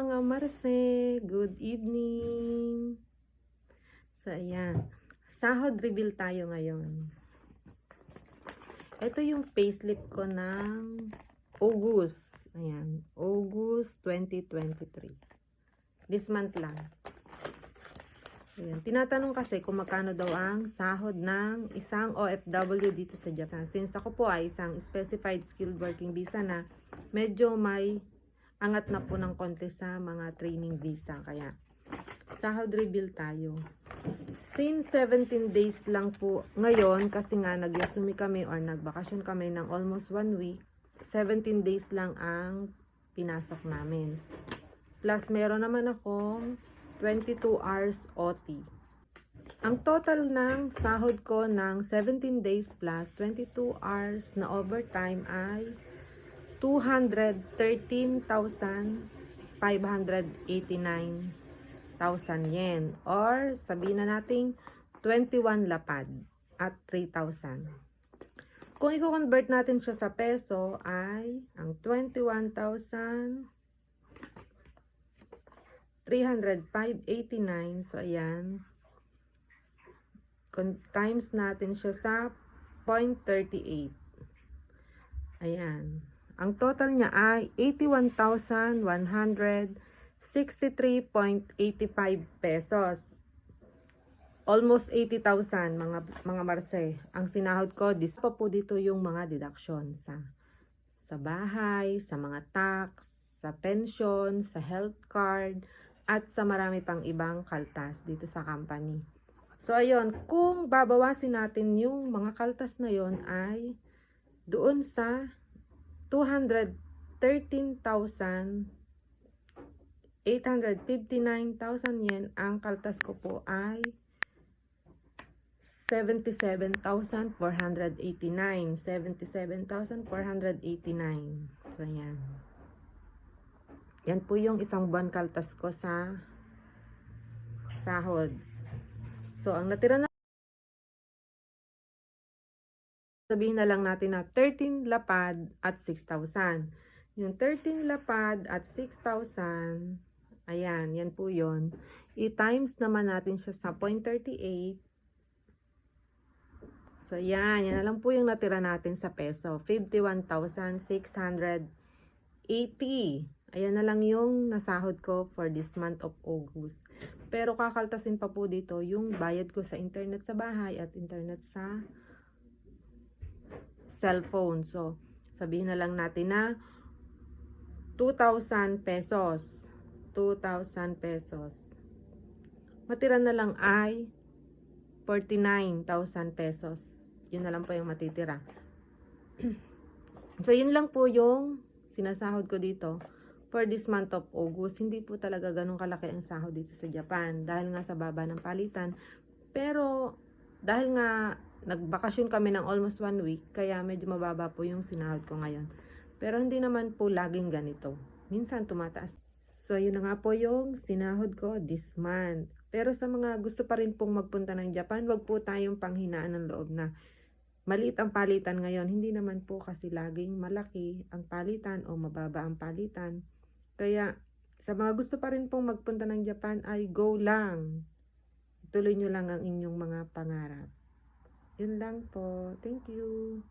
mga Marse! Good evening! So, ayan. Sahod reveal tayo ngayon. Ito yung payslip ko ng August. Ayan. August 2023. This month lang. Ayan. Tinatanong kasi kung magkano daw ang sahod ng isang OFW dito sa Japan. Since ako po ay isang specified skilled working visa na medyo may angat na po ng konti sa mga training visa. Kaya, sahod reveal tayo. Since 17 days lang po ngayon, kasi nga nag-yasumi kami or nagbakasyon kami ng almost one week, 17 days lang ang pinasok namin. Plus, meron naman akong 22 hours OT. Ang total ng sahod ko ng 17 days plus 22 hours na overtime ay 213,589,000 yen. Or, sabihin na natin, 21 lapad at 3,000. Kung i-convert natin siya sa peso ay ang 21,305.89. So, ayan. Con- times natin siya sa 0.38. Ayan. Ang total niya ay 81,163.85 pesos. Almost 80,000 mga mga marse. Ang sinahod ko, dis pa po dito yung mga deduction sa sa bahay, sa mga tax, sa pension, sa health card, at sa marami pang ibang kaltas dito sa company. So ayun, kung babawasin natin yung mga kaltas na yon ay doon sa 213,859,000 yen, ang kaltas ko po ay 77,489. 77,489. So, yan. Yan po yung isang buwan kaltas ko sa sahod. So, ang natira na sabihin na lang natin na 13 lapad at 6,000. Yung 13 lapad at 6,000, ayan, yan po yon I-times naman natin siya sa 0.38. So, yan. Yan na lang po yung natira natin sa peso. 51,680. Ayan na lang yung nasahod ko for this month of August. Pero kakaltasin pa po dito yung bayad ko sa internet sa bahay at internet sa cellphone. So, sabihin na lang natin na 2,000 pesos. 2,000 pesos. Matira na lang ay 49,000 pesos. Yun na lang po yung matitira. so, yun lang po yung sinasahod ko dito for this month of August. Hindi po talaga ganun kalaki ang sahod dito sa Japan dahil nga sa baba ng palitan. Pero, dahil nga nagbakasyon kami ng almost one week, kaya medyo mababa po yung sinahod ko ngayon. Pero hindi naman po laging ganito. Minsan tumataas. So, yun na nga po yung sinahod ko this month. Pero sa mga gusto pa rin pong magpunta ng Japan, wag po tayong panghinaan ng loob na maliit ang palitan ngayon. Hindi naman po kasi laging malaki ang palitan o mababa ang palitan. Kaya sa mga gusto pa rin pong magpunta ng Japan ay go lang. Ituloy nyo lang ang inyong mga pangarap. Yun lang po. Thank you.